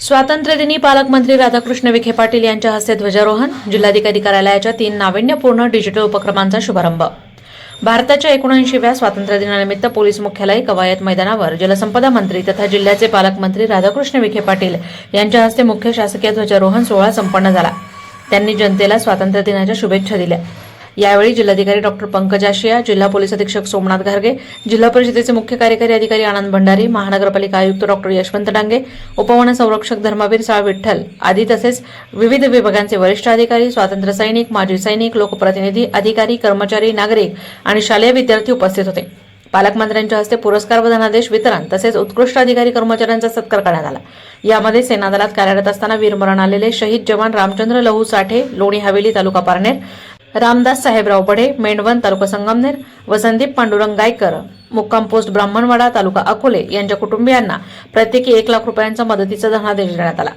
स्वातंत्र्यदिनी पालकमंत्री राधाकृष्ण विखे पाटील यांच्या हस्ते ध्वजारोहण जिल्हाधिकारी कार्यालयाच्या तीन नाविन्यपूर्ण डिजिटल उपक्रमांचा शुभारंभ. भारताच्या एकोणऐंशीव्या स्वातंत्र्यदिनानिमित्त पोलीस मुख्यालय कवायत मैदानावर जलसंपदा मंत्री तथा जिल्ह्याचे पालकमंत्री राधाकृष्ण विखे पाटील यांच्या हस्ते मुख्य शासकीय ध्वजारोहण सोहळा संपन्न झाला. त्यांनी जनतेला स्वातंत्र्य दिनाच्या शुभेच्छा दिल्या. यावेळी जिल्हाधिकारी डॉक्टर पंकज आशिया जिल्हा पोलीस अधीक्षक सोमनाथ घारगे जिल्हा परिषदेचे मुख्य कार्यकारी अधिकारी आनंद भंडारी महानगरपालिका आयुक्त डॉक्टर यशवंत डांगे उपवन संरक्षक धर्मवीर साळ विठ्ठल आदी तसेच विविध विभागांचे वरिष्ठ अधिकारी स्वातंत्र्य सैनिक माजी सैनिक लोकप्रतिनिधी अधिकारी कर्मचारी नागरिक आणि शालेय विद्यार्थी उपस्थित होते. पालकमंत्र्यांच्या हस्ते पुरस्कार व धनादेश वितरण तसेच उत्कृष्ट अधिकारी कर्मचाऱ्यांचा सत्कार करण्यात आला. यामध्ये सेनादलात कार्यरत असताना वीरमरण आलेले शहीद जवान रामचंद्र लहू साठे लोणी हवेली तालुका पारनेर रामदास साहेबराव बढे मेंढवन तालुका संगमनेर व संदीप पांडुरंग गायकर मुक्काम पोस्ट ब्राह्मणवाडा तालुका अकोले यांच्या कुटुंबियांना प्रत्येकी एक लाख रुपयांचा मदतीचा धनादेश देण्यात आला.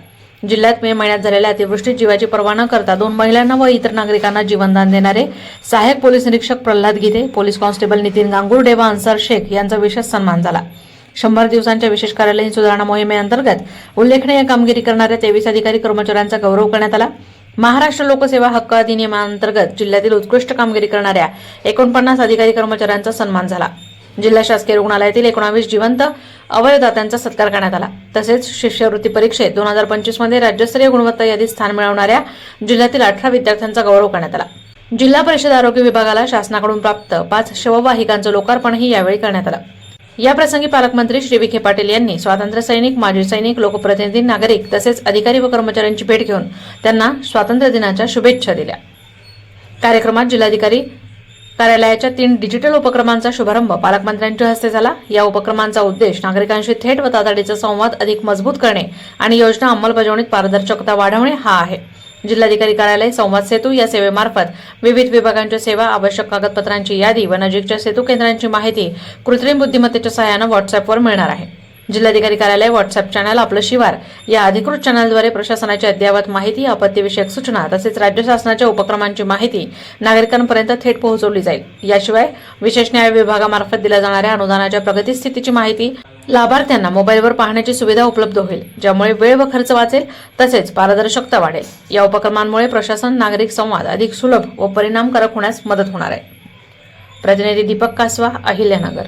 जिल्ह्यात मे महिन्यात झालेल्या अतिवृष्टीत जीवाची पर्वा न करता दोन महिलांना व इतर नागरिकांना जीवनदान देणारे सहाय्यक पोलीस निरीक्षक प्रल्हाद गीते पोलीस कॉन्स्टेबल नितीन गांगुर्डे व अन्सार शेख यांचा विशेष सन्मान झाला. शंभर दिवसांच्या विशेष कार्यालयीन सुधारणा मोहिमेअंतर्गत उल्लेखनीय कामगिरी करणाऱ्या तेवीस अधिकारी कर्मचाऱ्यांचा गौरव करण्यात आला. महाराष्ट्र लोकसेवा हक्क अधिनियमांतर्गत जिल्ह्यातील उत्कृष्ट कामगिरी करणाऱ्या एकोणपन्नास अधिकारी कर्मचाऱ्यांचा सन्मान झाला. जिल्हा शासकीय रुग्णालयातील एकोणावीस जिवंत अवयवदात्यांचा सत्कार करण्यात आला. तसेच शिष्यवृत्ती परीक्षेत दोन हजार पंचवीसमध्ये राज्यस्तरीय गुणवत्ता यादीत स्थान मिळवणाऱ्या जिल्ह्यातील अठरा विद्यार्थ्यांचा गौरव करण्यात आला. जिल्हा परिषद आरोग्य विभागाला शासनाकडून प्राप्त पाच शववाहिकांचं लोकार्पणही यावेळी करण्यात आलं. या प्रसंगी पालकमंत्री श्री विखे पाटील यांनी स्वातंत्र्य सैनिक माजी सैनिक लोकप्रतिनिधी नागरिक तसेच अधिकारी व कर्मचाऱ्यांची भेट घेऊन त्यांना स्वातंत्र्य दिनाच्या शुभेच्छा दिल्या. कार्यक्रमात जिल्हाधिकारी कार्यालयाच्या तीन डिजिटल उपक्रमांचा शुभारंभ पालकमंत्र्यांच्या हस्ते झाला. या उपक्रमांचा उद्देश नागरिकांशी थेट व तातडीचा संवाद अधिक मजबूत करणे आणि योजना अंमलबजावणीत पारदर्शकता वाढवणे हा आहे. जिल्हाधिकारी कार्यालय संवाद सेतू या सेवेमार्फत विविध विभागांच्या सेवा आवश्यक कागदपत्रांची यादी व नजीकच्या सेतू केंद्रांची माहिती कृत्रिम बुद्धिमत्तेच्या सहाय्यानं व्हॉट्सअपवर मिळणार आहे. जिल्हाधिकारी कार्यालय व्हॉट्सअप चॅनल आपलं शिवार या अधिकृत चॅनलद्वारे प्रशासनाची अद्ययावत माहिती आपत्तीविषयक सूचना तसेच राज्य शासनाच्या उपक्रमांची माहिती नागरिकांपर्यंत थेट पोहोचवली जाईल. याशिवाय विशेष न्याय विभागामार्फत दिल्या जाणाऱ्या अनुदानाच्या प्रगतीस्थितीची माहिती लाभार्थ्यांना मोबाईलवर पाहण्याची सुविधा उपलब्ध होईल ज्यामुळे वेळ व खर्च वाचेल तसेच पारदर्शकता वाढेल. या उपक्रमांमुळे प्रशासन नागरिक संवाद अधिक सुलभ व परिणामकारक होण्यास मदत होणार आहे. प्रतिनिधी दीपक कासवा अहिल्यानगर.